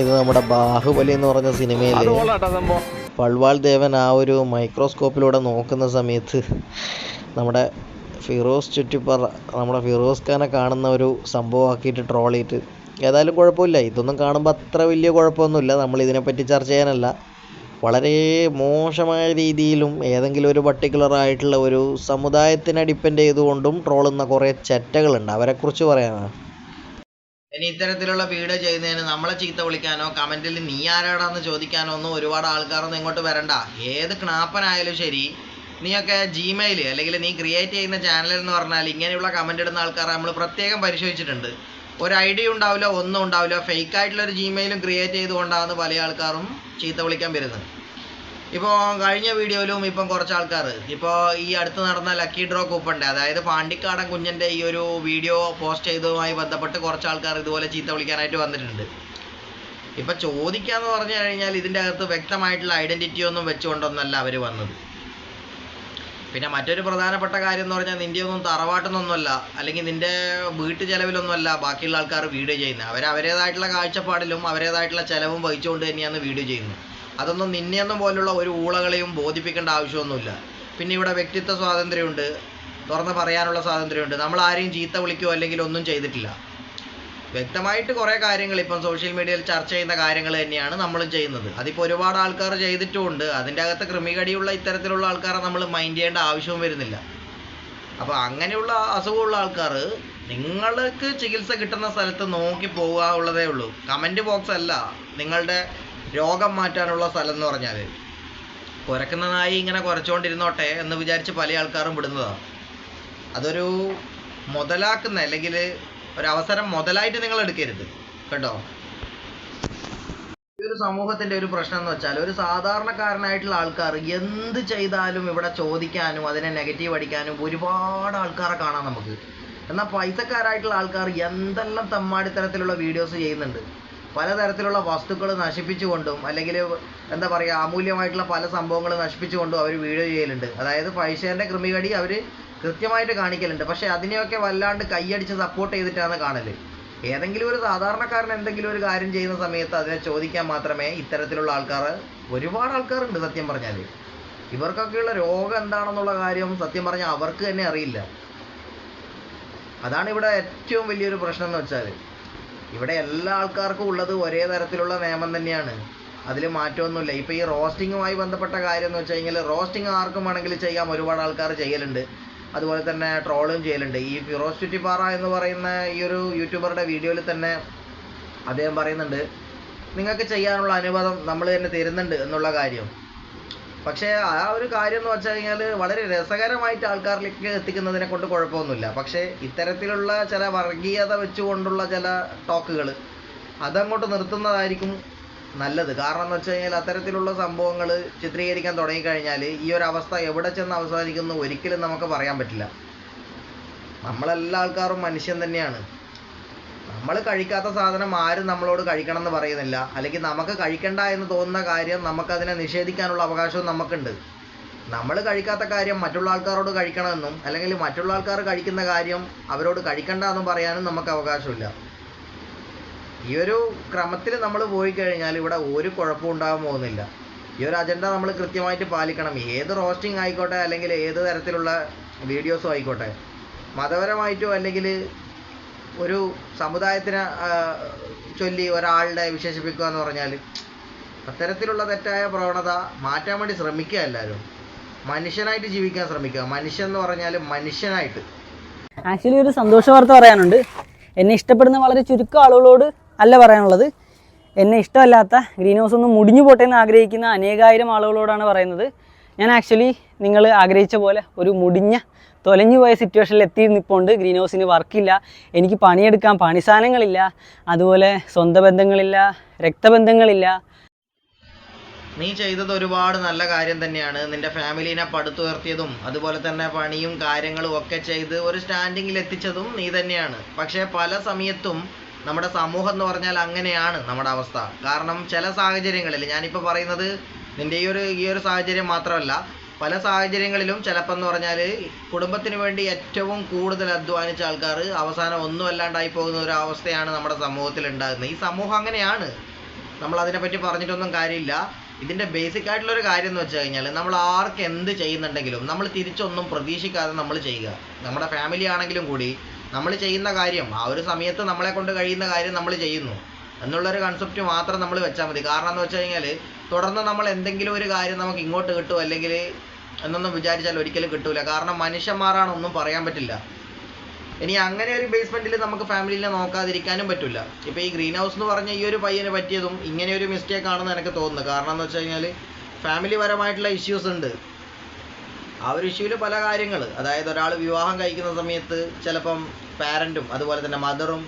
ഇത് നമ്മുടെ ബാഹുബലി എന്ന് പറഞ്ഞ സിനിമയിൽ പൾവാൾ ദേവൻ ആ ഒരു മൈക്രോസ്കോപ്പിലൂടെ നോക്കുന്ന സമയത്ത് നമ്മുടെ ഫിറോസ് ചുറ്റിപ്പറ നമ്മുടെ ഫിറോസ് ഖാനെ കാണുന്ന ഒരു സംഭവമാക്കിയിട്ട് ട്രോൾ ചെയ്തിട്ട്. ഏതായാലും കുഴപ്പമില്ല. ഇതൊന്നും കാണുമ്പോൾ അത്ര വലിയ കുഴപ്പമൊന്നുമില്ല. നമ്മൾ ഇതിനെപ്പറ്റി ചർച്ച ചെയ്യാനല്ല. വളരെ മോശമായ രീതിയിലും ഏതെങ്കിലും ഒരു പർട്ടിക്കുലർ ആയിട്ടുള്ള ഒരു സമുദായത്തിനെ ഡിപ്പെൻഡ് ചെയ്തുകൊണ്ടും ട്രോളുന്ന കുറേ ചെറ്റകളുണ്ട് അവരെക്കുറിച്ച് പറയാനാണ്. ഇനി ഇത്തരത്തിലുള്ള വീഡിയോ ചെയ്യുന്നതിന് നമ്മളെ ചീത്ത വിളിക്കാനോ കമന്റിൽ നീ ആരാടാന്ന് ചോദിക്കാനോ ഒന്നും ഒരുപാട് ആൾക്കാരൊന്നും ഇങ്ങോട്ട് വരണ്ട. ഏത് ക്നാപ്പനായാലും ശരി നീയൊക്കെ ജിമെയിൽ അല്ലെങ്കിൽ നീ ക്രിയേറ്റ് ചെയ്യുന്ന ചാനൽ എന്ന് പറഞ്ഞാൽ ഇങ്ങനെയുള്ള കമന്റ് ഇടുന്ന ആൾക്കാരെ നമ്മൾ പ്രത്യേകം പരിശോധിച്ചിട്ടുണ്ട്. ഒരു ഐഡിയ ഉണ്ടാവില്ല ഒന്നും ഉണ്ടാവില്ല. ഫേക്ക് ആയിട്ടുള്ള ഒരു ജിമെയിലും ക്രിയേറ്റ് ചെയ്തുകൊണ്ടാണ് പല ആൾക്കാരും ചീത്ത വിളിക്കാൻ വരുന്നത്. ഇപ്പോൾ കഴിഞ്ഞ വീഡിയോയിലും ഇപ്പം കുറച്ച് ആൾക്കാർ ഇപ്പോൾ ഈ അടുത്ത് നടന്ന ലക്കി ഡ്രോ കൂപ്പണിന്റെ അതായത് പാണ്ടിക്കാടൻ കുഞ്ഞന്റെ ഈ ഒരു വീഡിയോ പോസ്റ്റ് ചെയ്തതുമായി ബന്ധപ്പെട്ട് കുറച്ച് ആൾക്കാർ ഇതുപോലെ ചീത്ത വിളിക്കാനായിട്ട് വന്നിട്ടുണ്ട്. ഇപ്പം ചോദിക്കാന്ന് പറഞ്ഞു കഴിഞ്ഞാൽ ഇതിന്റെ അകത്ത് വ്യക്തമായിട്ടുള്ള ഐഡന്റിറ്റി ഒന്നും വെച്ചുകൊണ്ടൊന്നല്ല അവർ വന്നത്. പിന്നെ മറ്റൊരു പ്രധാനപ്പെട്ട കാര്യം എന്ന് പറഞ്ഞാൽ നിന്റെ ഒന്നും തറവാട്ടെന്നൊന്നുമല്ല അല്ലെങ്കിൽ നിന്റെ വീട്ടു ചെലവിലൊന്നുമല്ല ബാക്കിയുള്ള ആൾക്കാർ വീഡിയോ ചെയ്യുന്നത്. അവർ അവരേതായിട്ടുള്ള കാഴ്ചപ്പാടിലും അവരേതായിട്ടുള്ള ചിലവും വഹിച്ചുകൊണ്ട് തന്നെയാണ് വീഡിയോ ചെയ്യുന്നത്. അതൊന്നും നിന്നെയൊന്നും പോലുള്ള ഒരു ഊളകളെയും ബോധിപ്പിക്കേണ്ട ആവശ്യമൊന്നുമില്ല. പിന്നെ ഇവിടെ വ്യക്തിത്വ സ്വാതന്ത്ര്യമുണ്ട്. തുറന്ന് പറയാനുള്ള സ്വാതന്ത്ര്യമുണ്ട്. നമ്മൾ ആരെയും ചീത്ത വിളിക്കുകയോ അല്ലെങ്കിൽ ഒന്നും ചെയ്തിട്ടില്ല. വ്യക്തമായിട്ട് കുറേ കാര്യങ്ങൾ ഇപ്പം സോഷ്യൽ മീഡിയയിൽ ചർച്ച ചെയ്യുന്ന കാര്യങ്ങൾ തന്നെയാണ് നമ്മളും ചെയ്യുന്നത്. അതിപ്പോൾ ഒരുപാട് ആൾക്കാർ ചെയ്തിട്ടുമുണ്ട്. അതിന്റെ അകത്ത് കൃമികടിയുള്ള ഇത്തരത്തിലുള്ള ആൾക്കാരെ നമ്മൾ മൈൻഡ് ചെയ്യേണ്ട ആവശ്യവും വരുന്നില്ല. അപ്പോൾ അങ്ങനെയുള്ള അസുഖമുള്ള ആൾക്കാർ നിങ്ങൾക്ക് ചികിത്സ കിട്ടുന്ന സ്ഥലത്ത് നോക്കി പോവുക ഉള്ളതേ ഉള്ളൂ. കമന്റ് ബോക്സ് അല്ല. നിങ്ങളുടെ രോഗം മാറ്റാനുള്ള സ്ഥലം എന്ന് പറഞ്ഞാൽ കുരക്കുന്ന നായി ഇങ്ങനെ കുരച്ചുകൊണ്ടിരുന്നോട്ടെ എന്ന് വിചാരിച്ച് പല ആൾക്കാരും വിടുന്നതാണ് അതൊരു മുതലാക്കുന്ന അല്ലെങ്കിൽ ഒരവസരം മുതലായിട്ട് നിങ്ങൾ എടുക്കരുത്. കേട്ടോ? ഈ ഒരു സമൂഹത്തിന്റെ ഒരു പ്രശ്നം എന്ന് വെച്ചാൽ ഒരു സാധാരണക്കാരനായിട്ടുള്ള ആൾക്കാർ എന്ത് ചെയ്താലും ഇവിടെ ചോദിക്കാനും അതിനെ നെഗറ്റീവ് അടിക്കാനും ഒരുപാട് ആൾക്കാരെ കാണാം നമുക്ക്. എന്നാൽ പൈസക്കാരായിട്ടുള്ള ആൾക്കാർ എന്തെല്ലാം തമ്മാടിത്തരത്തിലുള്ള വീഡിയോസ് ചെയ്യുന്നുണ്ട്. പലതരത്തിലുള്ള വസ്തുക്കൾ നശിപ്പിച്ചുകൊണ്ടും അല്ലെങ്കിൽ എന്താ പറയുക അമൂല്യമായിട്ടുള്ള പല സംഭവങ്ങൾ നശിപ്പിച്ചുകൊണ്ടും അവർ വീഡിയോ ചെയ്യലുണ്ട്. അതായത് പൈസേന്റെ ക്രമീകടി അവർ കൃത്യമായിട്ട് കാണിക്കലുണ്ട്. പക്ഷേ അതിനെയൊക്കെ വല്ലാണ്ട് കൈയടിച്ച് സപ്പോർട്ട് ചെയ്തിട്ടാണ് കാണൽ ഏതെങ്കിലും ഒരു സാധാരണക്കാരൻ എന്തെങ്കിലും ഒരു കാര്യം ചെയ്യുന്ന സമയത്ത് അതിനെ ചോദിക്കാൻ മാത്രമേ ഇത്തരത്തിലുള്ള ആൾക്കാർ ഒരുപാട് ആൾക്കാരുണ്ട് സത്യം പറഞ്ഞാൽ ഇവർക്കൊക്കെയുള്ള രോഗം എന്താണെന്നുള്ള കാര്യം സത്യം പറഞ്ഞാൽ അവർക്ക് തന്നെ അറിയില്ല. അതാണ് ഇവിടെ ഏറ്റവും വലിയൊരു പ്രശ്നം എന്ന് വെച്ചാൽ ഇവിടെ എല്ലാ ആൾക്കാർക്കും ഉള്ളത് ഒരേ തരത്തിലുള്ള നിയമം തന്നെയാണ്. അതിൽ മാറ്റമൊന്നുമില്ല. ഇപ്പോൾ ഈ റോസ്റ്റിങ്ങുമായി ബന്ധപ്പെട്ട കാര്യം എന്ന് വെച്ച് കഴിഞ്ഞാൽ റോസ്റ്റിംഗ് ആർക്കും വേണമെങ്കിൽ ചെയ്യാം. ഒരുപാട് ആൾക്കാർ ചെയ്യലുണ്ട്. അതുപോലെ തന്നെ ട്രോളും ചെയ്യലുണ്ട്. ഈ ഫിറോസ് ചുറ്റിപ്പാറ എന്ന് പറയുന്ന ഈ ഒരു യൂട്യൂബറുടെ വീഡിയോയിൽ തന്നെ അദ്ദേഹം പറയുന്നുണ്ട് നിങ്ങൾക്ക് ചെയ്യാനുള്ള അനുവാദം നമ്മൾ തന്നെ തരുന്നുണ്ട് എന്നുള്ള കാര്യം. പക്ഷേ ആ ഒരു കാര്യം എന്ന് വെച്ച് കഴിഞ്ഞാൽ വളരെ രസകരമായിട്ട് ആൾക്കാരിലേക്ക് എത്തിക്കുന്നതിനെ കൊണ്ട് കുഴപ്പമൊന്നുമില്ല. പക്ഷേ ഇത്തരത്തിലുള്ള ചില വർഗീയത വെച്ചുകൊണ്ടുള്ള ചില ടോക്കുകൾ അതങ്ങോട്ട് നിർത്തുന്നതായിരിക്കും നല്ലത്. കാരണം എന്ന് വെച്ച് കഴിഞ്ഞാൽ അത്തരത്തിലുള്ള സംഭവങ്ങൾ ചിത്രീകരിക്കാൻ തുടങ്ങിക്കഴിഞ്ഞാൽ ഈ ഒരു അവസ്ഥ എവിടെ ചെന്ന് അവസാനിക്കുന്നു ഒരിക്കലും നമുക്ക് പറയാൻ പറ്റില്ല. നമ്മളെല്ലാ ആൾക്കാരും മനുഷ്യൻ തന്നെയാണ്. നമ്മൾ കഴിക്കാത്ത സാധനം ആരും നമ്മളോട് കഴിക്കണം എന്ന് പറയുന്നില്ല. അല്ലെങ്കിൽ നമുക്ക് കഴിക്കണ്ട എന്ന് തോന്നുന്ന കാര്യം നമുക്കതിനെ നിഷേധിക്കാനുള്ള അവകാശവും നമുക്കുണ്ട്. നമ്മൾ കഴിക്കാത്ത കാര്യം മറ്റുള്ള ആൾക്കാരോട് കഴിക്കണമെന്നും അല്ലെങ്കിൽ മറ്റുള്ള ആൾക്കാർ കഴിക്കുന്ന കാര്യം അവരോട് കഴിക്കണ്ട എന്ന് പറയാനും നമുക്ക് അവകാശമില്ല. ഈ ഒരു ക്രമത്തിൽ നമ്മൾ പോയി കഴിഞ്ഞാൽ ഇവിടെ ഒരു കുഴപ്പവും ഉണ്ടാകാൻ പോകുന്നില്ല. ഈ ഒരു അജണ്ട നമ്മൾ കൃത്യമായിട്ട് പാലിക്കണം. ഏത് റോസ്റ്റിംഗ് ആയിക്കോട്ടെ അല്ലെങ്കിൽ ഏത് തരത്തിലുള്ള വീഡിയോസും ആയിക്കോട്ടെ. മതപരമായിട്ടോ അല്ലെങ്കിൽ ഒരു സമുദായത്തിനെ ചൊല്ലി ഒരാളുടെ വിശേഷിപ്പിക്കുക എന്ന് പറഞ്ഞാൽ അത്തരത്തിലുള്ള തെറ്റായ പ്രവണത മാറ്റാൻ വേണ്ടി ശ്രമിക്കുക എല്ലാവരും. മനുഷ്യനായിട്ട് ജീവിക്കാൻ ശ്രമിക്കുക. മനുഷ്യൻ എന്ന് പറഞ്ഞാൽ മനുഷ്യനായിട്ട്. ആക്ച്വലി ഒരു സന്തോഷ വാർത്ത പറയാനുണ്ട്. എന്നെ ഇഷ്ടപ്പെടുന്ന വളരെ ചുരുക്കം ആളുകളോട് അല്ല പറയാനുള്ളത്. എന്നെ ഇഷ്ടമല്ലാത്ത ഗ്രീൻ ഹൗസ് ഒന്ന് മുടിഞ്ഞു പോട്ടെ എന്ന് ആഗ്രഹിക്കുന്ന അനേകായിരം ആളുകളോടാണ് പറയുന്നത്. ഞാൻ ആക്ച്വലി നിങ്ങൾ ആഗ്രഹിച്ച പോലെ ഒരു മുടിഞ്ഞ തൊലഞ്ഞു പോയ സിറ്റുവേഷനിൽ എത്തി നിൽപ്പുണ്ട് ഗ്രീൻ ഹൗസിന് വർക്കില്ല എനിക്ക് പണിയെടുക്കാൻ പണിസാധനങ്ങളില്ല അതുപോലെ സ്വന്തം ബന്ധങ്ങളില്ല രക്തബന്ധങ്ങളില്ല. നീ ചെയ്തത് ഒരുപാട് നല്ല കാര്യം തന്നെയാണ്. നിന്റെ ഫാമിലിനെ പടുത്തുയർത്തിയതും അതുപോലെ തന്നെ പണിയും കാര്യങ്ങളും ഒക്കെ ചെയ്ത് ഒരു സ്റ്റാൻഡിങ്ങിൽ എത്തിച്ചതും നീ തന്നെയാണ്. പക്ഷേ പല സമയത്തും നമ്മുടെ സമൂഹം എന്ന് പറഞ്ഞാൽ അങ്ങനെയാണ് നമ്മുടെ അവസ്ഥ. കാരണം ചില സാഹചര്യങ്ങളിൽ ഞാനിപ്പോൾ പറയുന്നത് നിന്റെ ഈ ഒരു ഈ ഒരു സാഹചര്യം മാത്രമല്ല പല സാഹചര്യങ്ങളിലും ചിലപ്പോൾ എന്ന് പറഞ്ഞാൽ കുടുംബത്തിന് വേണ്ടി ഏറ്റവും കൂടുതൽ അധ്വാനിച്ച ആൾക്കാർ അവസാനം ഒന്നും അല്ലാണ്ടായി പോകുന്ന ഒരു അവസ്ഥയാണ് നമ്മുടെ സമൂഹത്തിൽ ഉണ്ടാകുന്നത്. ഈ സമൂഹം അങ്ങനെയാണ്. നമ്മൾ അതിനെപ്പറ്റി പറഞ്ഞിട്ടൊന്നും കാര്യമില്ല. ഇതിന്റെ ബേസിക് ആയിട്ടുള്ള ഒരു കാര്യം എന്ന് വെച്ച് കഴിഞ്ഞാൽ നമ്മൾ ആർക്ക് എന്ത് ചെയ്യുന്നുണ്ടെങ്കിലും നമ്മൾ തിരിച്ചൊന്നും പ്രതീക്ഷിക്കാതെ നമ്മൾ ചെയ്യുക. നമ്മുടെ ഫാമിലി ആണെങ്കിലും കൂടി നമ്മൾ ചെയ്യുന്ന കാര്യം ആ ഒരു സമയത്ത് നമ്മളെ കൊണ്ട് കഴിയുന്ന കാര്യം നമ്മൾ ചെയ്യുന്നു. എന്നുള്ളൊരു കൺസെപ്റ്റ് മാത്രം നമ്മൾ വെച്ചാൽ മതി. കാരണം എന്ന് വെച്ച് കഴിഞ്ഞാൽ തുടർന്ന് നമ്മൾ എന്തെങ്കിലും ഒരു കാര്യം നമുക്ക് ഇങ്ങോട്ട് കിട്ടും അല്ലെങ്കിൽ എന്നൊന്നും വിചാരിച്ചാൽ ഒരിക്കലും കിട്ടൂല. കാരണം മനുഷ്യന്മാരാണ് ഒന്നും പറയാൻ പറ്റില്ല. ഇനി അങ്ങനെ ഒരു ബേസ്മെന്റിൽ നമുക്ക് ഫാമിലിനെ നോക്കാതിരിക്കാനും പറ്റില്ല ഇപ്പോൾ ഈ ഗ്രീൻ ഹൗസ് എന്ന് പറഞ്ഞ ഈ ഒരു പയ്യന് പറ്റിയതും ഇങ്ങനെ ഒരു മിസ്റ്റേക്ക് ആണെന്ന് എനിക്ക് തോന്നുന്നു. കാരണം എന്ന് വെച്ച് കഴിഞ്ഞാൽ ഫാമിലി പരമായിട്ടുള്ള ഇഷ്യൂസ് ഉണ്ട്. ആ ഒരു ഇഷ്യൂവിൽ പല കാര്യങ്ങൾ അതായത് ഒരാൾ വിവാഹം കഴിക്കുന്ന സമയത്ത് ചിലപ്പം പാരന്റും അതുപോലെ തന്നെ മദറും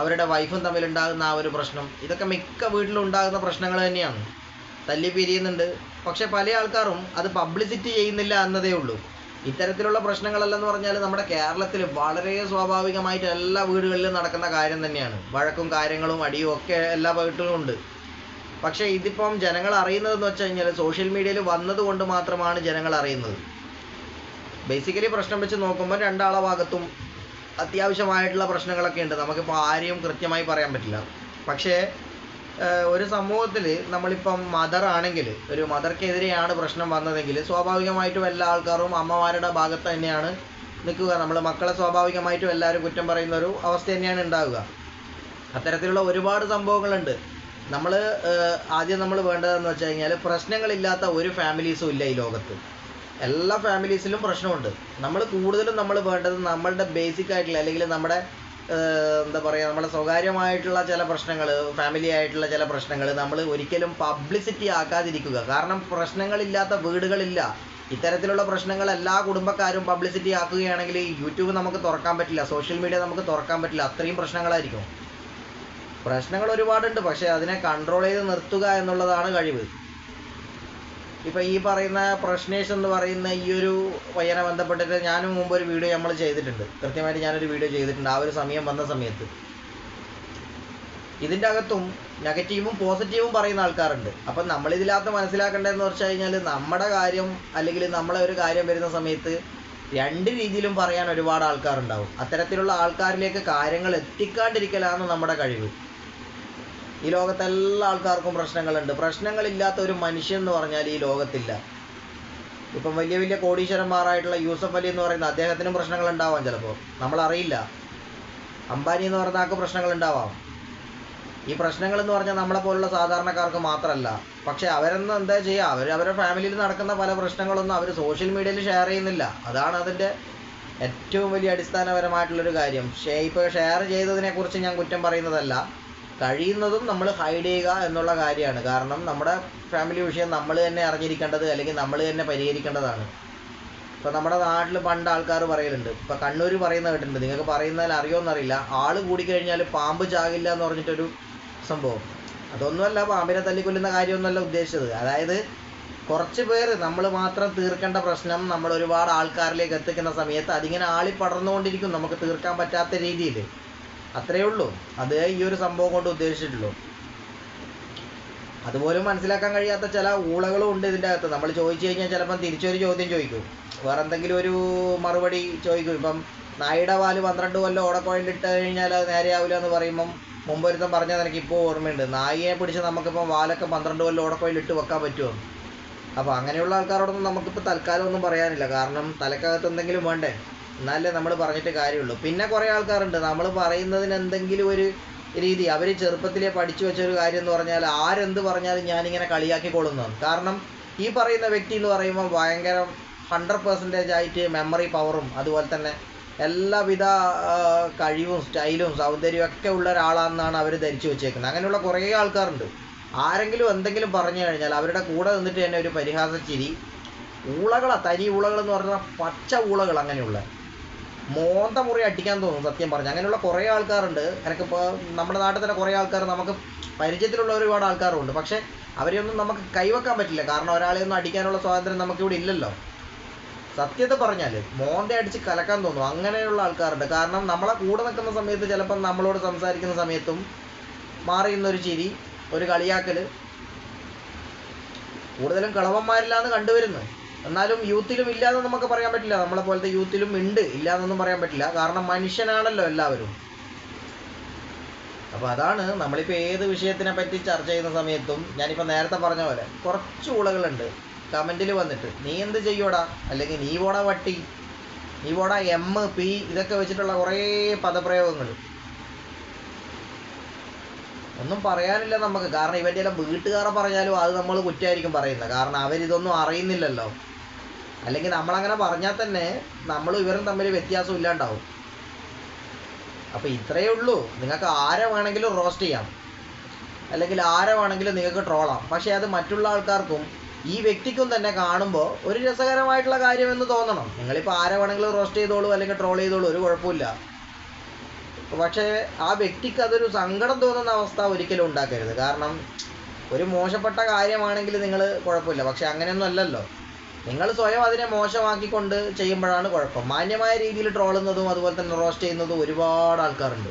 അവരുടെ വൈഫും തമ്മിലുണ്ടാകുന്ന ആ ഒരു പ്രശ്നം ഇതൊക്കെ മിക്ക വീട്ടിലും ഉണ്ടാകുന്ന പ്രശ്നങ്ങൾ തന്നെയാണ്. തല്ലി പിരിയുന്നുണ്ട്. പക്ഷെ പല ആൾക്കാരും അത് പബ്ലിസിറ്റി ചെയ്യുന്നില്ല എന്നതേ ഉള്ളൂ. ഇത്തരത്തിലുള്ള പ്രശ്നങ്ങളല്ലെന്ന് പറഞ്ഞാൽ നമ്മുടെ കേരളത്തിൽ വളരെ സ്വാഭാവികമായിട്ട് എല്ലാ വീടുകളിലും നടക്കുന്ന കാര്യം തന്നെയാണ്. വഴക്കും കാര്യങ്ങളും അടിയും ഒക്കെ എല്ലാ വീട്ടിലും ഉണ്ട്. പക്ഷേ ഇതിപ്പം ജനങ്ങൾ അറിയുന്നതെന്ന് വെച്ച് കഴിഞ്ഞാൽ സോഷ്യൽ മീഡിയയിൽ വന്നതുകൊണ്ട് മാത്രമാണ് ജനങ്ങൾ അറിയുന്നത്. ബേസിക്കലി പ്രശ്നം വെച്ച് നോക്കുമ്പോൾ രണ്ടാളെ ഭാഗത്തും അത്യാവശ്യമായിട്ടുള്ള പ്രശ്നങ്ങളൊക്കെ ഉണ്ട്. നമുക്കിപ്പോൾ ആരെയും കൃത്യമായി പറയാൻ പറ്റില്ല. പക്ഷേ ഒരു സമൂഹത്തിൽ നമ്മളിപ്പം മദർ ആണെങ്കിൽ ഒരു മദർക്കെതിരെയാണ് പ്രശ്നം വന്നതെങ്കിൽ സ്വാഭാവികമായിട്ടും എല്ലാ ആൾക്കാരും അമ്മമാരുടെ ഭാഗത്ത് തന്നെയാണ് നിൽക്കുക. നമ്മൾ മക്കളെ സ്വാഭാവികമായിട്ടും എല്ലാവരും കുറ്റം പറയുന്ന ഒരു അവസ്ഥ തന്നെയാണ് ഉണ്ടാവുക. അത്തരത്തിലുള്ള ഒരുപാട് സംഭവങ്ങളുണ്ട്. നമ്മൾ ആദ്യം നമ്മൾ വേണ്ടതെന്ന് വെച്ച് കഴിഞ്ഞാൽ പ്രശ്നങ്ങളില്ലാത്ത ഒരു ഫാമിലീസും ഇല്ല ഈ ലോകത്ത്. എല്ലാ ഫാമിലീസിലും പ്രശ്നമുണ്ട്. നമ്മൾ കൂടുതലും നമ്മൾ വേണ്ടത് നമ്മളുടെ ബേസിക് ആയിട്ടുള്ള അല്ലെങ്കിൽ നമ്മുടെ എന്താ പറയുക നമ്മുടെ സ്വകാര്യമായിട്ടുള്ള ചില പ്രശ്നങ്ങൾ ഫാമിലി ആയിട്ടുള്ള ചില പ്രശ്നങ്ങൾ നമ്മൾ ഒരിക്കലും പബ്ലിസിറ്റി ആക്കാതിരിക്കുക. കാരണം പ്രശ്നങ്ങളില്ലാത്ത വീടുകളില്ല. ഇത്തരത്തിലുള്ള പ്രശ്നങ്ങൾ എല്ലാ കുടുംബക്കാരും പബ്ലിസിറ്റി ആക്കുകയാണെങ്കിൽ യൂട്യൂബ് നമുക്ക് തുറക്കാൻ പറ്റില്ല സോഷ്യൽ മീഡിയ നമുക്ക് തുറക്കാൻ പറ്റില്ല അത്രയും പ്രശ്നങ്ങളായിരിക്കും. പ്രശ്നങ്ങൾ ഒരുപാടുണ്ട് പക്ഷേ അതിനെ കൺട്രോൾ ചെയ്ത് നിർത്തുക എന്നുള്ളതാണ് കഴിവ്. ഇപ്പം ഈ പറയുന്ന പ്രശ്നേഷ് എന്ന് പറയുന്ന ഈ ഒരു പയ്യനെ ബന്ധപ്പെട്ടിട്ട് ഞാനും മുമ്പ് ഒരു വീഡിയോ നമ്മൾ ചെയ്തിട്ടുണ്ട്. കൃത്യമായിട്ട് ഞാനൊരു വീഡിയോ ചെയ്തിട്ടുണ്ട്. ആ ഒരു സമയം വന്ന സമയത്ത്. ഇതിന്റെ അകത്തും നെഗറ്റീവും പോസിറ്റീവും പറയുന്ന ആൾക്കാരുണ്ട്. നമ്മൾ നമ്മളിതിനകത്ത് മനസ്സിലാക്കേണ്ടതെന്ന് വെച്ച് കഴിഞ്ഞാൽ നമ്മുടെ കാര്യം അല്ലെങ്കിൽ നമ്മളെ ഒരു കാര്യം വരുന്ന സമയത്ത് രണ്ട് രീതിയിലും പറയാൻ ഒരുപാട് ആൾക്കാരുണ്ടാവും. അത്തരത്തിലുള്ള ആൾക്കാരിലേക്ക് കാര്യങ്ങൾ എത്തിക്കാണ്ടിരിക്കലാണ് നമ്മുടെ കഴിവ്. ഈ ലോകത്ത് എല്ലാ ആൾക്കാർക്കും പ്രശ്നങ്ങളുണ്ട്. പ്രശ്നങ്ങളില്ലാത്ത ഒരു മനുഷ്യൻ എന്ന് പറഞ്ഞാൽ ഈ ലോകത്തില്ല. ഇപ്പം വലിയ വലിയ കോടീശ്വരന്മാരായിട്ടുള്ള യൂസഫ് അലി എന്ന് പറയുന്ന അദ്ദേഹത്തിനും പ്രശ്നങ്ങൾ ഉണ്ടാവാം ചിലപ്പോൾ നമ്മളറിയില്ല. അംബാനി എന്ന് പറയുന്ന ആൾക്ക് പ്രശ്നങ്ങൾ ഉണ്ടാവാം ഈ പ്രശ്നങ്ങൾ എന്ന് പറഞ്ഞാൽ നമ്മളെ പോലുള്ള സാധാരണക്കാർക്ക് മാത്രമല്ല പക്ഷെ അവരൊന്നും എന്താ ചെയ്യുക അവർ അവരുടെ ഫാമിലിയിൽ നടക്കുന്ന പല പ്രശ്നങ്ങളൊന്നും അവർ സോഷ്യൽ മീഡിയയിൽ ഷെയർ ചെയ്യുന്നില്ല. അതാണ് അതിന്റെ ഏറ്റവും വലിയ അടിസ്ഥാനപരമായിട്ടുള്ളൊരു കാര്യം. ഷേ ഇപ്പോൾ ഷെയർ ചെയ്തതിനെക്കുറിച്ച് ഞാൻ കുറ്റം പറയുന്നതല്ല. കഴിയുന്നതും നമ്മൾ ഹൈഡ് ചെയ്യുക എന്നുള്ള കാര്യമാണ്. കാരണം നമ്മുടെ ഫാമിലി വിഷയം നമ്മൾ തന്നെ അറിഞ്ഞിരിക്കേണ്ടത് അല്ലെങ്കിൽ നമ്മൾ തന്നെ പരിഹരിക്കേണ്ടതാണ്. ഇപ്പോൾ നമ്മുടെ നാട്ടിൽ പണ്ട് ആൾക്കാർ പറയലുണ്ട്. ഇപ്പോൾ കണ്ണൂർ പറയുന്ന കേട്ടിട്ടുണ്ട്. നിങ്ങൾക്ക് പറയുന്നതിൽ അറിയുമെന്നറിയില്ല ആൾ കൂടിക്കഴിഞ്ഞാൽ പാമ്പ് ചാകില്ല എന്ന് പറഞ്ഞിട്ടൊരു സംഭവം. അതൊന്നുമല്ല പാമ്പിനെ തല്ലിക്കൊല്ലുന്ന കാര്യമൊന്നുമല്ല ഉദ്ദേശിച്ചത്. അതായത് കുറച്ച് പേര് നമ്മൾ മാത്രം തീർക്കേണ്ട പ്രശ്നം നമ്മൾ ഒരുപാട് ആൾക്കാരിലേക്ക് എത്തിക്കുന്ന സമയത്ത് അതിങ്ങനെ ആളി പടർന്നുകൊണ്ടിരിക്കും നമുക്ക് തീർക്കാൻ പറ്റാത്ത രീതിയിൽ അത്രയേ ഉള്ളൂ. അത് ഈ ഒരു സംഭവം കൊണ്ട് ഉദ്ദേശിച്ചിട്ടുള്ളൂ. അതുപോലും മനസ്സിലാക്കാൻ കഴിയാത്ത ചില ഊളകളും ഉണ്ട് ഇതിന്റെ അകത്ത്. നമ്മൾ ചോദിച്ചു കഴിഞ്ഞാൽ ചിലപ്പം തിരിച്ചൊരു ചോദ്യം ചോദിക്കും. വേറെ എന്തെങ്കിലും ഒരു മറുപടി ചോദിക്കും. ഇപ്പം നായുടെ പാൽ പന്ത്രണ്ട് കൊല്ലം ഓടക്കുഴലിട്ട് കഴിഞ്ഞാൽ അത് നേരെയാവില്ല എന്ന് പറയുമ്പം മുമ്പൊരുത്തം പറഞ്ഞാൽ എനിക്ക് ഇപ്പോൾ ഓർമ്മയുണ്ട്. നായിയെ പിടിച്ച് നമുക്കിപ്പം വാലൊക്കെ പന്ത്രണ്ട് കൊല്ലം ഇട്ട് വെക്കാൻ പറ്റുമോ? അപ്പോൾ അങ്ങനെയുള്ള ആൾക്കാരോടൊന്നും നമുക്കിപ്പോൾ തൽക്കാലം ഒന്നും പറയാനില്ല. കാരണം തലക്കകത്ത് എന്തെങ്കിലും വേണ്ടേ? എന്നാലേ നമ്മൾ പറഞ്ഞിട്ട് കാര്യമുള്ളൂ. പിന്നെ കുറേ ആൾക്കാരുണ്ട്. നമ്മൾ പറയുന്നതിന് എന്തെങ്കിലും ഒരു രീതി. അവർ ചെറുപ്പത്തിലേ പഠിച്ചു വെച്ച ഒരു കാര്യം എന്ന് പറഞ്ഞാൽ ആരെന്ത് പറഞ്ഞാലും ഞാനിങ്ങനെ കളിയാക്കിക്കൊള്ളുന്നതാണ് കാരണം ഈ പറയുന്ന വ്യക്തി എന്ന് പറയുമ്പോൾ ഭയങ്കര ഹൺഡ്രഡ് പെർസെന്റേജ് ആയിട്ട് മെമ്മറി പവറും അതുപോലെ തന്നെ എല്ലാവിധ കഴിവും സ്റ്റൈലും സൗന്ദര്യവും ഒക്കെ ഉള്ള ഒരാളാണെന്നാണ് അവർ ധരിച്ചു വെച്ചേക്കുന്നത്. അങ്ങനെയുള്ള കുറേ ആൾക്കാരുണ്ട്. ആരെങ്കിലും എന്തെങ്കിലും പറഞ്ഞു കഴിഞ്ഞാൽ അവരുടെ കൂടെ നിന്നിട്ട് തന്നെ ഒരു പരിഹാസ ചിരി. ഊളകളാണ് തരി ഊളകൾ എന്ന് പറഞ്ഞാൽ പച്ച ഊളകൾ അങ്ങനെയുള്ള. മോന്ത മുറി അടിക്കാൻ തോന്നും സത്യം പറഞ്ഞാൽ അങ്ങനെയുള്ള കുറേ ആൾക്കാരുണ്ട്. എനിക്കിപ്പോൾ നമ്മുടെ നാട്ടിൽ തന്നെ കുറേ ആൾക്കാർ നമുക്ക് പരിചയത്തിലുള്ള ഒരുപാട് ആൾക്കാരുണ്ട്. പക്ഷേ അവരെയൊന്നും നമുക്ക് കൈവെക്കാൻ പറ്റില്ല. കാരണം ഒരാളെ ഒന്നും അടിക്കാനുള്ള സ്വാതന്ത്ര്യം നമുക്കിവിടെ ഇല്ലല്ലോ. സത്യത്തെ പറഞ്ഞാൽ മോന്ത അടിച്ച് കലക്കാൻ തോന്നും അങ്ങനെയുള്ള ആൾക്കാരുണ്ട്. കാരണം നമ്മളെ കൂടെ നിൽക്കുന്ന സമയത്ത് ചിലപ്പം നമ്മളോട് സംസാരിക്കുന്ന സമയത്തും മാറി ഒരു ചിരി ഒരു കളിയാക്കൽ കൂടുതലും കളവന്മാരില്ലാന്ന് കണ്ടുവരുന്നത്. എന്നാലും യൂത്തിലും ഇല്ലാന്ന് നമുക്ക് പറയാൻ പറ്റില്ല. നമ്മളെ പോലത്തെ യൂത്തിലും ഉണ്ട്. ഇല്ലാന്നൊന്നും പറയാൻ പറ്റില്ല. കാരണം മനുഷ്യനാണല്ലോ എല്ലാവരും. അപ്പോൾ അതാണ് നമ്മളിപ്പോൾ ഏത് വിഷയത്തിനെ പറ്റി ചർച്ച ചെയ്യുന്ന സമയത്തും ഞാനിപ്പോൾ നേരത്തെ പറഞ്ഞ പോലെ കുറച്ച് ഉളകളുണ്ട് കമന്റിൽ വന്നിട്ട് നീ എന്ത് ചെയ്യോടാ അല്ലെങ്കിൽ നീ പോടാ വട്ടി? നീ പോടാ എം പി ഇതൊക്കെ വെച്ചിട്ടുള്ള കുറേ പദപ്രയോഗങ്ങൾ ഒന്നും പറയാനില്ല നമുക്ക്. കാരണം ഇവന്റെ എല്ലാം വീട്ടുകാരെ പറഞ്ഞാലും അത് നമ്മൾ കുറ്റമായിരിക്കും പറയുന്നത്. കാരണം അവരിതൊന്നും അറിയുന്നില്ലല്ലോ. അല്ലെങ്കിൽ നമ്മളങ്ങനെ പറഞ്ഞാൽ തന്നെ നമ്മൾ ഇവരും തമ്മിൽ വ്യത്യാസം ഇല്ലാണ്ടാവും. അപ്പോൾ ഇത്രയേ ഉള്ളൂ. നിങ്ങൾക്ക് ആരെ വേണമെങ്കിലും റോസ്റ്റ് ചെയ്യാം. അല്ലെങ്കിൽ ആരെ വേണമെങ്കിലും നിങ്ങൾക്ക് ട്രോളാം പക്ഷേ അത് മറ്റുള്ള ആൾക്കാർക്കും ഈ വ്യക്തിക്കും തന്നെ കാണുമ്പോൾ ഒരു രസകരമായിട്ടുള്ള കാര്യമെന്ന് തോന്നണം. നിങ്ങളിപ്പോൾ ആരെ വേണമെങ്കിലും റോസ്റ്റ് ചെയ്തോളൂ അല്ലെങ്കിൽ ട്രോൾ ചെയ്തോളൂ ഒരു കുഴപ്പമില്ല. പക്ഷേ ആ വ്യക്തിക്ക് അതൊരു സങ്കടം തോന്നുന്ന അവസ്ഥ ഒരിക്കലും ഉണ്ടാക്കരുത്. കാരണം ഒരു മോശപ്പെട്ട കാര്യമാണെങ്കിൽ നിങ്ങൾ കുഴപ്പമില്ല. പക്ഷെ അങ്ങനെയൊന്നും അല്ലല്ലോ. നിങ്ങൾ സ്വയം അതിനെ മോശമാക്കിക്കൊണ്ട് ചെയ്യുമ്പോഴാണ് കുഴപ്പം. മാന്യമായ രീതിയിൽ ട്രോളുന്നതും അതുപോലെ തന്നെ റോസ്റ്റ് ചെയ്യുന്നതും ഒരുപാട് ആൾക്കാരുണ്ട്.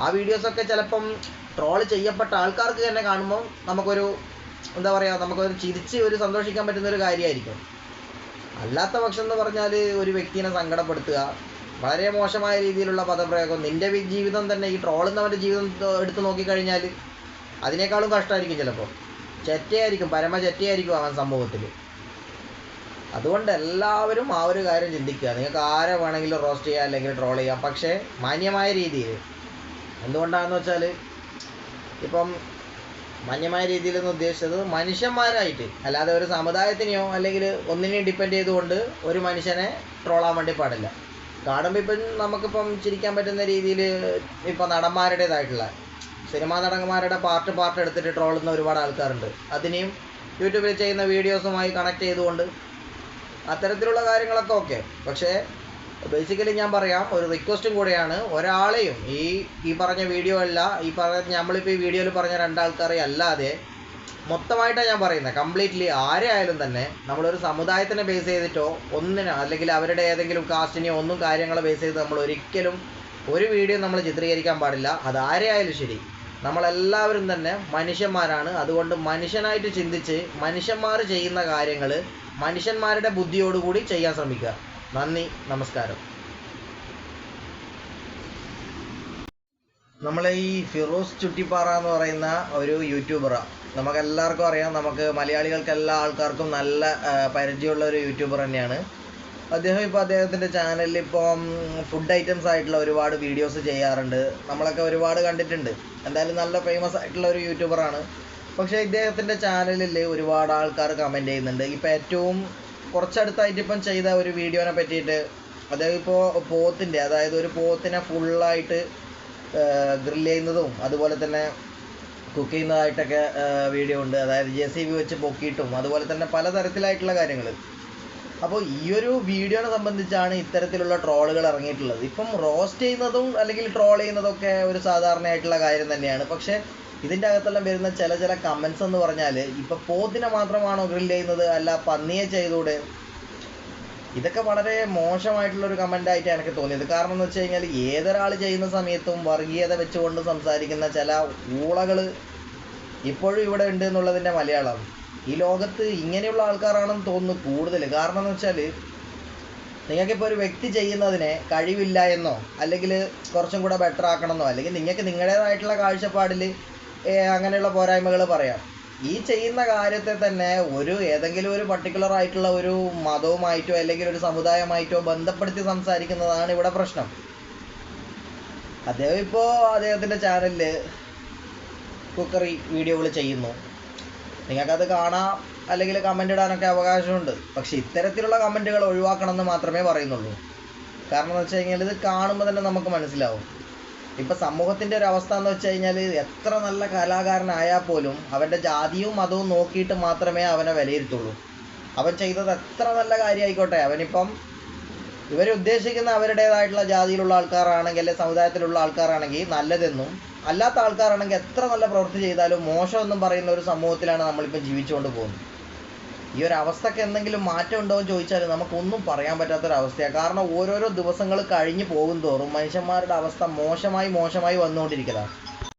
ആ വീഡിയോസൊക്കെ ചിലപ്പം ട്രോൾ ചെയ്യപ്പെട്ട ആൾക്കാർക്ക് തന്നെ കാണുമ്പോൾ നമുക്കൊരു എന്താ പറയുക നമുക്കൊരു ചിരിച്ച് ഒരു സന്തോഷിക്കാൻ പറ്റുന്ന ഒരു കാര്യമായിരിക്കും. അല്ലാത്ത പക്ഷം എന്ന് പറഞ്ഞാൽ ഒരു വ്യക്തിനെ സങ്കടപ്പെടുത്തുക വളരെ മോശമായ രീതിയിലുള്ള പദപ്രയോഗം. നിന്റെ ജീവിതം തന്നെ ഈ ട്രോളുന്നവന്റെ ജീവിതം എടുത്തു നോക്കിക്കഴിഞ്ഞാൽ അതിനേക്കാളും കഷ്ടമായിരിക്കും ചിലപ്പോൾ ചെറ്റയായിരിക്കും പരമ ചെറ്റയായിരിക്കും അവൻ സമൂഹത്തിൽ അതുകൊണ്ട് എല്ലാവരും ആ ഒരു കാര്യം ചിന്തിക്കുക. നിങ്ങൾക്ക് ആരെ വേണമെങ്കിലും റോസ്റ്റ് ചെയ്യാം അല്ലെങ്കിൽ ട്രോൾ ചെയ്യാം. പക്ഷേ മാന്യമായ രീതിയിൽ. എന്തുകൊണ്ടാണെന്ന് വെച്ചാൽ ഇപ്പം മാന്യമായ രീതിയിൽ എന്ന് ഉദ്ദേശിച്ചത് മനുഷ്യന്മാരായിട്ട്. അല്ലാതെ ഒരു സമുദായത്തിനെയോ അല്ലെങ്കിൽ ഒന്നിനെയും ഡിപ്പെൻഡ് ചെയ്തുകൊണ്ട് ഒരു മനുഷ്യനെ ട്രോളാൻ വേണ്ടി പാടില്ല. കാണുമ്പോൾ ഇപ്പം നമുക്കിപ്പം ചിരിക്കാൻ പറ്റുന്ന രീതിയിൽ ഇപ്പം നടന്മാരുടേതായിട്ടുള്ള സിനിമാ നടന്മാരുടെ പാർട്ട് പാർട്ട് എടുത്തിട്ട് ട്രോളുന്ന ഒരുപാട് ആൾക്കാരുണ്ട്. അതിനെയും യൂട്യൂബിൽ ചെയ്യുന്ന വീഡിയോസുമായി കണക്ട് ചെയ്തുകൊണ്ട് അത്തരത്തിലുള്ള കാര്യങ്ങളൊക്കെ ഓക്കെ പക്ഷേ ബേസിക്കലി ഞാൻ പറയാം ഒരു റിക്വസ്റ്റും കൂടെയാണ്. ഒരാളെയും ഈ ഈ പറഞ്ഞ വീഡിയോ അല്ല ഈ പറഞ്ഞ നമ്മളിപ്പോൾ ഈ വീഡിയോയിൽ പറഞ്ഞ രണ്ടാൾക്കാരെ അല്ലാതെ മൊത്തമായിട്ടാണ് ഞാൻ പറയുന്നത്. കംപ്ലീറ്റ്ലി ആരായാലും തന്നെ നമ്മളൊരു സമുദായത്തിനെ ബേസ് ചെയ്തിട്ടോ ഒന്നിനോ അല്ലെങ്കിൽ അവരുടെ ഏതെങ്കിലും കാസ്റ്റിനെയോ ഒന്നും കാര്യങ്ങളെ ബേസ് ചെയ്ത് നമ്മൾ ഒരിക്കലും ഒരു വീഡിയോ നമ്മൾ ചിത്രീകരിക്കാൻ പാടില്ല. അത് ആരെയായാലും ശരി. നമ്മളെല്ലാവരും തന്നെ മനുഷ്യന്മാരാണ്. അതുകൊണ്ട് മനുഷ്യനായിട്ട് ചിന്തിച്ച് മനുഷ്യന്മാർ ചെയ്യുന്ന കാര്യങ്ങൾ മനുഷ്യന്മാരുടെ ബുദ്ധിയോടുകൂടി ചെയ്യാൻ ശ്രമിക്കുക. നന്ദി നമസ്കാരം. നമ്മളെ ഈ ഫിറോസ് ചുട്ടിപ്പാറ എന്ന് പറയുന്ന ഒരു യൂട്യൂബറാണ് നമുക്ക് എല്ലാവർക്കും അറിയാം നമുക്ക് മലയാളികൾക്ക് എല്ലാ ആൾക്കാർക്കും നല്ല പരിചയമുള്ള ഒരു യൂട്യൂബർ തന്നെയാണ്. അദ്ദേഹം ഇപ്പോൾ അദ്ദേഹത്തിന്റെ ചാനലിൽ ഇപ്പം ഫുഡ് ഐറ്റംസ് ആയിട്ടുള്ള ഒരുപാട് വീഡിയോസ് ചെയ്യാറുണ്ട്. നമ്മളൊക്കെ ഒരുപാട് കണ്ടിട്ടുണ്ട്. എന്തായാലും നല്ല ഫേമസ് ആയിട്ടുള്ള ഒരു യൂട്യൂബറാണ് പക്ഷേ ഇദ്ദേഹത്തിന്റെ ചാനലിൽ ഒരുപാട് ആൾക്കാർ കമന്റ് ചെയ്യുന്നുണ്ട്. ഇപ്പം ഏറ്റവും കുറച്ചടുത്തായിട്ട് ഇപ്പം ചെയ്ത ഒരു വീഡിയോനെ പറ്റിയിട്ട് അദ്ദേഹം ഇപ്പോൾ പോത്തിന്റെ അതായത് ഒരു പോത്തിനെ ഫുള്ളായിട്ട് ഗ്രില്ല് ചെയ്യുന്നതും അതുപോലെ തന്നെ കുക്ക് ചെയ്യുന്നതായിട്ടൊക്കെ വീഡിയോ ഉണ്ട്. അതായത് ജെ സി ബി വെച്ച് പൊക്കിയിട്ടും അതുപോലെ തന്നെ പലതരത്തിലായിട്ടുള്ള കാര്യങ്ങൾ അപ്പോൾ ഈ ഒരു വീഡിയോനെ സംബന്ധിച്ചാണ് ഇത്തരത്തിലുള്ള ട്രോളുകൾ ഇറങ്ങിയിട്ടുള്ളത്. ഇപ്പം റോസ്റ്റ് ചെയ്യുന്നതും അല്ലെങ്കിൽ ട്രോൾ ചെയ്യുന്നതൊക്കെ ഒരു സാധാരണയായിട്ടുള്ള കാര്യം തന്നെയാണ്. പക്ഷേ ഇതിന്റെ അകത്തെല്ലാം വരുന്ന ചില ചില കമൻസ് എന്ന് പറഞ്ഞാൽ ഇപ്പം പോത്തിനെ മാത്രമാണോ ഗ്രിൽ ചെയ്യുന്നത്? അല്ല പന്നിയെ ചെയ്തൂടെ ഇതൊക്കെ വളരെ മോശമായിട്ടുള്ള ഒരു കമന്റ് ആയിട്ട് എനിക്ക് തോന്നിയത്. കാരണം എന്ന് വെച്ച് കഴിഞ്ഞാൽ ഏതൊരാൾ ചെയ്യുന്ന സമയത്തും വർഗീയത വെച്ചുകൊണ്ട് സംസാരിക്കുന്ന ചില ഊളകൾ ഇപ്പോഴും ഇവിടെ ഉണ്ട് എന്നുള്ളതിന്റെ മലയാളം. ഈ ലോകത്ത് ഇങ്ങനെയുള്ള ആൾക്കാരാണെന്ന് തോന്നുന്നു കൂടുതൽ കാരണം എന്ന് വെച്ചാൽ നിങ്ങൾക്കിപ്പോൾ ഒരു വ്യക്തി ചെയ്യുന്നതിനെ കഴിവില്ല എന്നോ അല്ലെങ്കിൽ കുറച്ചും കൂടെ ബെറ്റർ ആക്കണമെന്നോ അല്ലെങ്കിൽ നിങ്ങൾക്ക് നിങ്ങളുടേതായിട്ടുള്ള കാഴ്ചപ്പാടിൽ അങ്ങനെയുള്ള പോരായ്മകൾ പറയാം. ഈ ചെയ്യുന്ന കാര്യത്തെ തന്നെ ഒരു ഏതെങ്കിലും ഒരു പർട്ടിക്കുലർ ആയിട്ടുള്ള ഒരു മതവുമായിട്ടോ അല്ലെങ്കിൽ ഒരു സമുദായമായിട്ടോ ബന്ധപ്പെടുത്തി സംസാരിക്കുന്നതാണ് ഇവിടെ പ്രശ്നം. അദ്ദേഹം ഇപ്പോൾ അദ്ദേഹത്തിന്റെ ചാനലിൽ കുക്കറി വീഡിയോകൾ ചെയ്യുന്നു. നിങ്ങൾക്കത് കാണാം അല്ലെങ്കിൽ കമന്റ് ഇടാനൊക്കെ അവകാശമുണ്ട്. പക്ഷെ ഇത്തരത്തിലുള്ള കമന്റുകൾ ഒഴിവാക്കണം എന്ന് മാത്രമേ പറയുന്നുള്ളൂ. കാരണം എന്ന് വെച്ച് കഴിഞ്ഞാൽ ഇത് കാണുമ്പോൾ തന്നെ നമുക്ക് മനസ്സിലാവും. ഇപ്പം സമൂഹത്തിന്റെ ഒരു അവസ്ഥ എന്ന് വെച്ച് കഴിഞ്ഞാൽ എത്ര നല്ല കലാകാരനായാൽ പോലും അവന്റെ ജാതിയും മതവും നോക്കിയിട്ട് മാത്രമേ അവനെ വിലയിരുത്തുള്ളൂ. അവൻ ചെയ്തത് എത്ര നല്ല കാര്യമായിക്കോട്ടെ അവനിപ്പം ഇവരുദ്ദേശിക്കുന്ന അവരുടേതായിട്ടുള്ള ജാതിയിലുള്ള ആൾക്കാരാണെങ്കിൽ അല്ലെങ്കിൽ സമുദായത്തിലുള്ള ആൾക്കാരാണെങ്കിൽ നല്ലതെന്നും അല്ലാത്ത ആൾക്കാരാണെങ്കിൽ എത്ര നല്ല പ്രവൃത്തി ചെയ്താലും മോശമെന്നും പറയുന്ന ഒരു സമൂഹത്തിലാണ് നമ്മളിപ്പോൾ ജീവിച്ചുകൊണ്ട് പോകുന്നത്. ഈ ഒരു അവസ്ഥക്ക് എന്തെങ്കിലും മാറ്റം ഉണ്ടോ എന്ന് ചോദിച്ചാൽ നമുക്കൊന്നും പറയാൻ പറ്റാത്തൊരവസ്ഥയാണ് കാരണം ഓരോരോ ദിവസങ്ങൾ കഴിഞ്ഞു പോകും തോറും മനുഷ്യന്മാരുടെ അവസ്ഥ മോശമായി മോശമായി വന്നുകൊണ്ടിരിക്കുന്നതാണ്